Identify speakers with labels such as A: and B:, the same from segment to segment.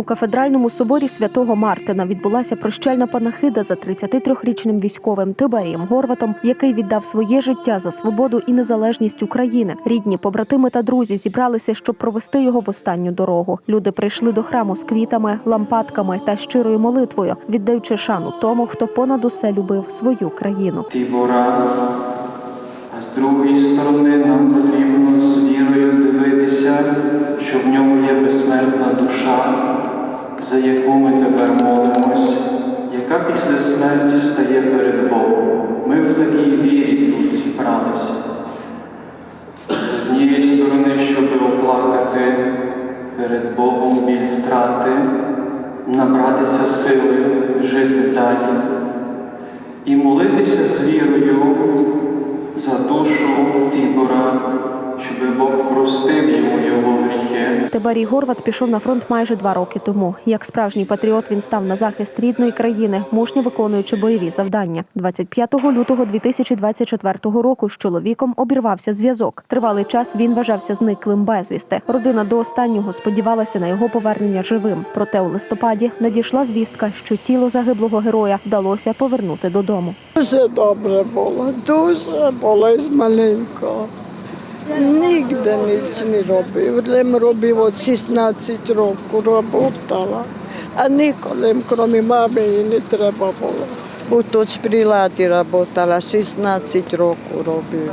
A: У кафедральному соборі святого Мартина відбулася прощальна панахида за 33-річним військовим Тиберієм Горватом, який віддав своє життя за свободу і незалежність України. Рідні, побратими та друзі зібралися, щоб провести його в останню дорогу. Люди прийшли до храму з квітами, лампадками та щирою молитвою, віддаючи шану тому, хто понад усе любив свою країну.
B: Тібора, а з другої сторони нам потрібно з вірою дивитися, що в ньому є безсмертна душа, за яку ми тепер молимось, яка після смерті стає перед Богом. Ми в такій вірі тут зібралися. З однієї сторони, щоб оплакати перед Богом біль втрати, набратися сили жити далі і молитися з вірою за душу Тібора, щоб Бог простив йому його гріхи.
A: Тиберій Горват пішов на фронт майже два роки тому. Як справжній патріот він став на захист рідної країни, мужньо виконуючи бойові завдання. 25 лютого 2024 року з чоловіком обірвався зв'язок. Тривалий час він вважався зниклим безвісти. Родина до останнього сподівалася на його повернення живим. Проте у листопаді надійшла звістка, що тіло загиблого героя вдалося повернути додому.
C: Дуже добре було, дуже було з маленького. Нігде ніч не робив. Лим робив от 16 років, роботала. А ніколи, крім мами, не треба було. У точприладі работала, 16 років робив.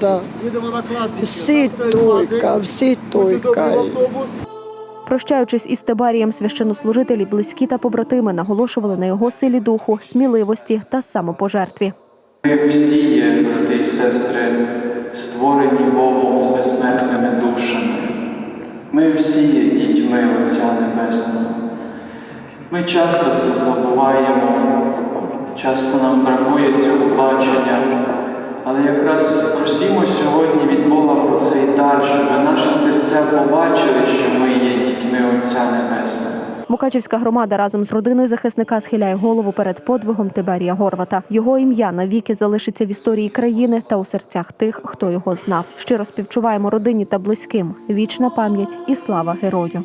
C: Да. Всі туйка, всі туйка.
A: Прощаючись із Тебарієм, священнослужителі, близькі та побратими наголошували на його силі духу, сміливості та самопожертві.
B: Ми всі є, брати і сестри, створені Богом з безсмертними душами. Ми всі є дітьми Отця Небесного. Ми часто це забуваємо, часто нам бракує цього бачення, але якраз просімо сьогодні від Бога про цей дар, щоб наші серця побачили, що ми є дітьми Отця Небесного.
A: Мукачівська громада разом з родиною захисника схиляє голову перед подвигом Тиберія Горвата. Його ім'я навіки залишиться в історії країни та у серцях тих, хто його знав. Щиро співчуваємо родині та близьким. Вічна пам'ять і слава герою.